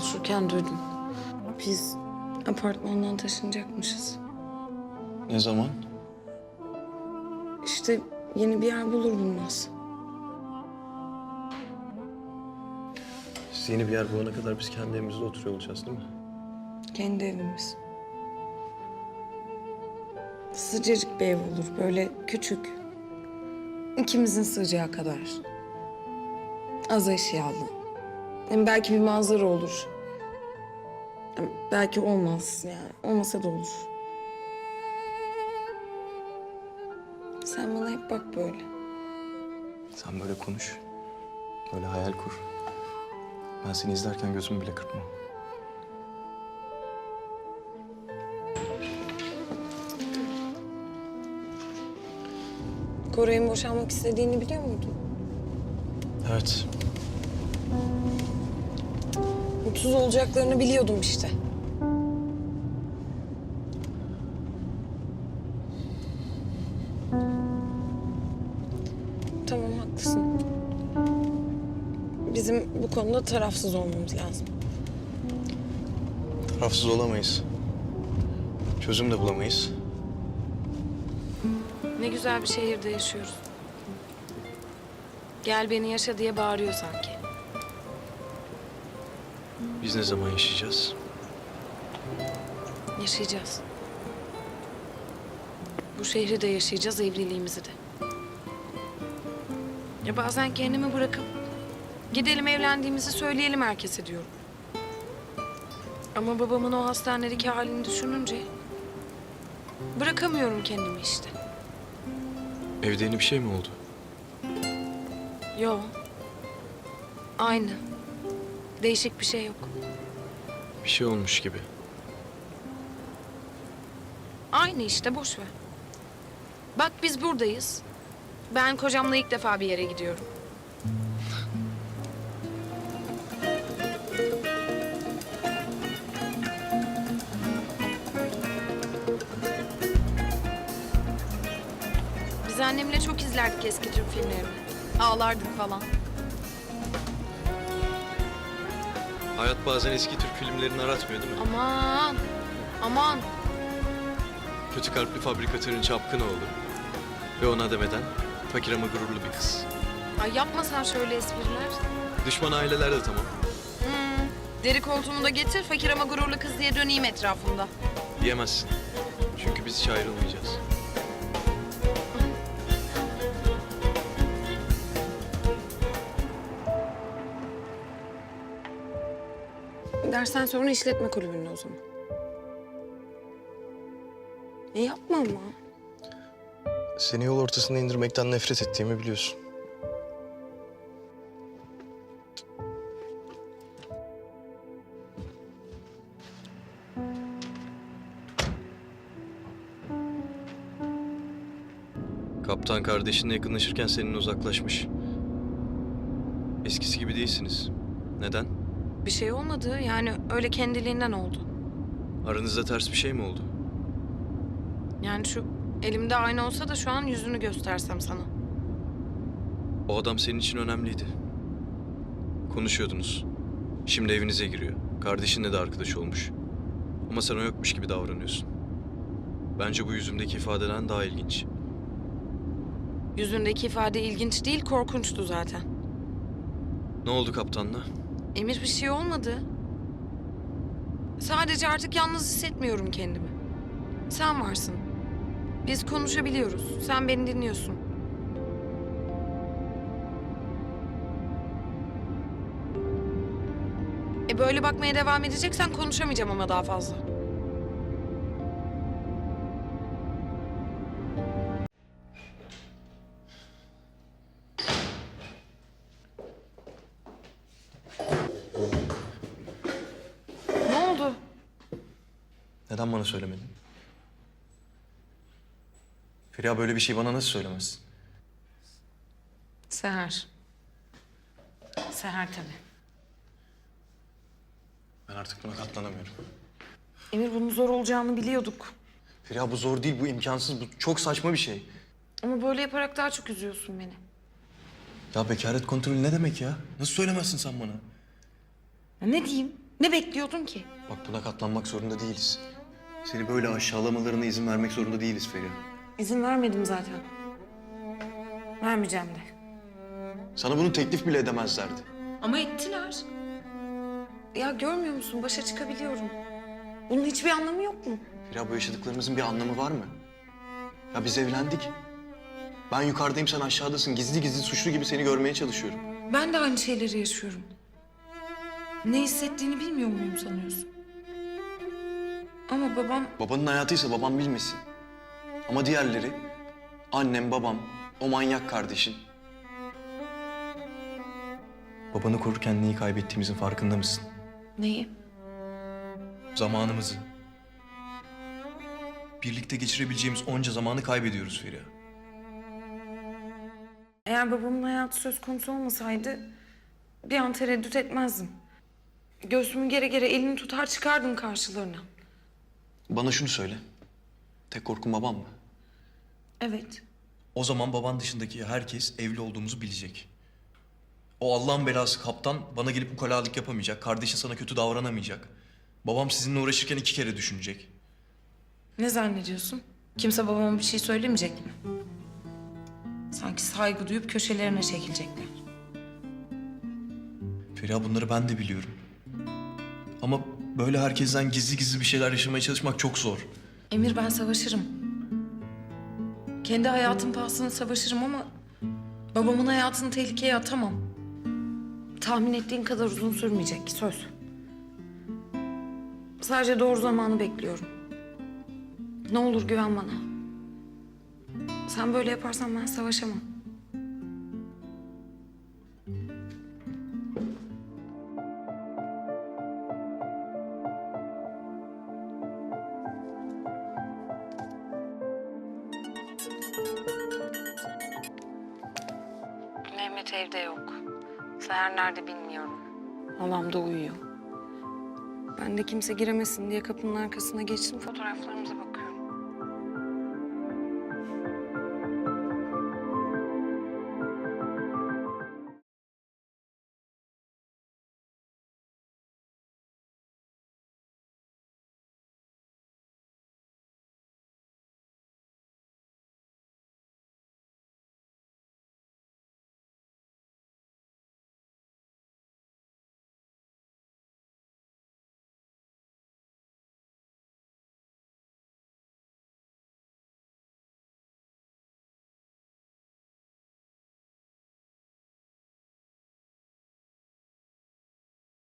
konuşurken duydum. Biz apartmandan taşınacakmışız. Ne zaman? İşte yeni bir yer bulur bulmaz. Siz yeni bir yer bulana kadar biz kendi evimizde oturuyor olacağız değil mi? Kendi evimiz. Sıcacık bir ev olur. Böyle küçük. İkimizin sığacağı kadar. Az eşyalı. Hem belki bir manzara olur. Belki olmaz yani. Olmasa da olur. Sen bana hep bak böyle. Sen böyle konuş. Böyle hayal kur. Ben seni izlerken gözümü bile kırpmam. Koray'ın boşanmak istediğini biliyor muydun? Evet. Mutsuz olacaklarını biliyordum işte. Tamam haklısın. Bizim bu konuda tarafsız olmamız lazım. Tarafsız olamayız. Çözüm de bulamayız. Ne güzel bir şehirde yaşıyoruz. Gel beni yaşa diye bağırıyor sanki. Biz ne zaman yaşayacağız? Yaşayacağız. Bu şehri de yaşayacağız, evliliğimizi de. Ya bazen kendimi bırakıp gidelim evlendiğimizi söyleyelim herkese diyorum. Ama babamın o hastanedeki halini düşününce bırakamıyorum kendimi işte. Evde yeni bir şey mi oldu? Yo. Aynı. Değişik bir şey yok. Bir şey olmuş gibi. Aynı işte boş ver. Bak biz buradayız. Ben kocamla ilk defa bir yere gidiyorum. Biz annemle çok izlerdik eski Türk filmlerini. Ağlardık falan. Hayat bazen eski Türk filmlerini aratmıyor değil mi? Aman, aman. Kötü kalpli fabrikatörün çapkın oğlu. Ve ona demeden fakir ama gururlu bir kız. Ay yapma sen şöyle espriler. Düşman aileler de tamam. Hmm, deri koltuğumu da getir, fakir ama gururlu kız diye döneyim etrafımda. Diyemezsin. Çünkü biz hiç ayrılmayacağız. Dersten sonra işletme kulübünde o zaman. E yapma ama. Seni yol ortasında indirmekten nefret ettiğimi biliyorsun. Kaptan kardeşinle yakınlaşırken senin uzaklaşmış. Eskisi gibi değilsiniz. Neden? Bir şey olmadı yani öyle kendiliğinden oldu. Aranızda ters bir şey mi oldu? Yani şu elimde ayna olsa da şu an yüzünü göstersem sana. O adam senin için önemliydi. Konuşuyordunuz. Şimdi evinize giriyor. Kardeşinle de arkadaş olmuş. Ama sen o yokmuş gibi davranıyorsun. Bence bu yüzümdeki ifadeden daha ilginç. Yüzündeki ifade ilginç değil korkunçtu zaten. Ne oldu kaptanla? Emir bir şey olmadı. Sadece artık yalnız hissetmiyorum kendimi. Sen varsın. Biz konuşabiliyoruz. Sen beni dinliyorsun. E böyle bakmaya devam edeceksen konuşamayacağım ama daha fazla. Neden bana söylemedin? Feriha böyle bir şey bana nasıl söylemezsin? Seher. Seher tabii. Ben artık buna katlanamıyorum. Emir bunun zor olacağını biliyorduk. Feriha bu zor değil, bu imkansız, bu çok saçma bir şey. Ama böyle yaparak daha çok üzüyorsun beni. Ya bekaret kontrolü ne demek ya? Nasıl söylemezsin sen bana? Ya ne diyeyim? Ne bekliyordun ki? Bak buna katlanmak zorunda değiliz. Seni böyle aşağılamalarına izin vermek zorunda değiliz Feriha. İzin vermedim zaten. Vermeyeceğim de. Sana bunu teklif bile edemezlerdi. Ama ettiler. Ya görmüyor musun? Başa çıkabiliyorum. Bunun hiçbir anlamı yok mu? Feriha bu yaşadıklarımızın bir anlamı var mı? Ya biz evlendik. Ben yukarıdayım sen aşağıdasın. Gizli gizli suçlu gibi seni görmeye çalışıyorum. Ben de aynı şeyleri yaşıyorum. Ne hissettiğini bilmiyor muyum sanıyorsun? Ama babam Babanın hayatıysa babam bilmesin. Ama diğerleri, annem, babam, o manyak kardeşin. Babanı korurken neyi kaybettiğimizin farkında mısın? neyi? Zamanımızı. Birlikte geçirebileceğimiz onca zamanı kaybediyoruz Feriha. Eğer babamın hayatı söz konusu olmasaydı bir an tereddüt etmezdim. Göğsümü gere gere elini tutar çıkardım karşılarına. Bana şunu söyle. Tek korkun babam mı? Evet. O zaman baban dışındaki herkes evli olduğumuzu bilecek. O Allah'ın belası kaptan bana gelip ukalalık yapamayacak. Kardeşin sana kötü davranamayacak. Babam sizinle uğraşırken iki kere düşünecek. Ne zannediyorsun? Kimse babama bir şey söylemeyecek mi? Sanki saygı duyup köşelerine çekilecekler. Feriha bunları ben de biliyorum. Böyle herkesten gizli gizli bir şeyler yaşamaya çalışmak çok zor. Emir ben savaşırım. Kendi hayatım pahasına savaşırım ama babamın hayatını tehlikeye atamam. Tahmin ettiğin kadar uzun sürmeyecek söz. Sadece doğru zamanı bekliyorum. Ne olur güven bana. Sen böyle yaparsan ben savaşamam. Evde yok. Seher nerede bilmiyorum. Halam da uyuyor. Ben de kimse giremesin diye kapının arkasına geçtim fotoğraflarımıza bakıyorum.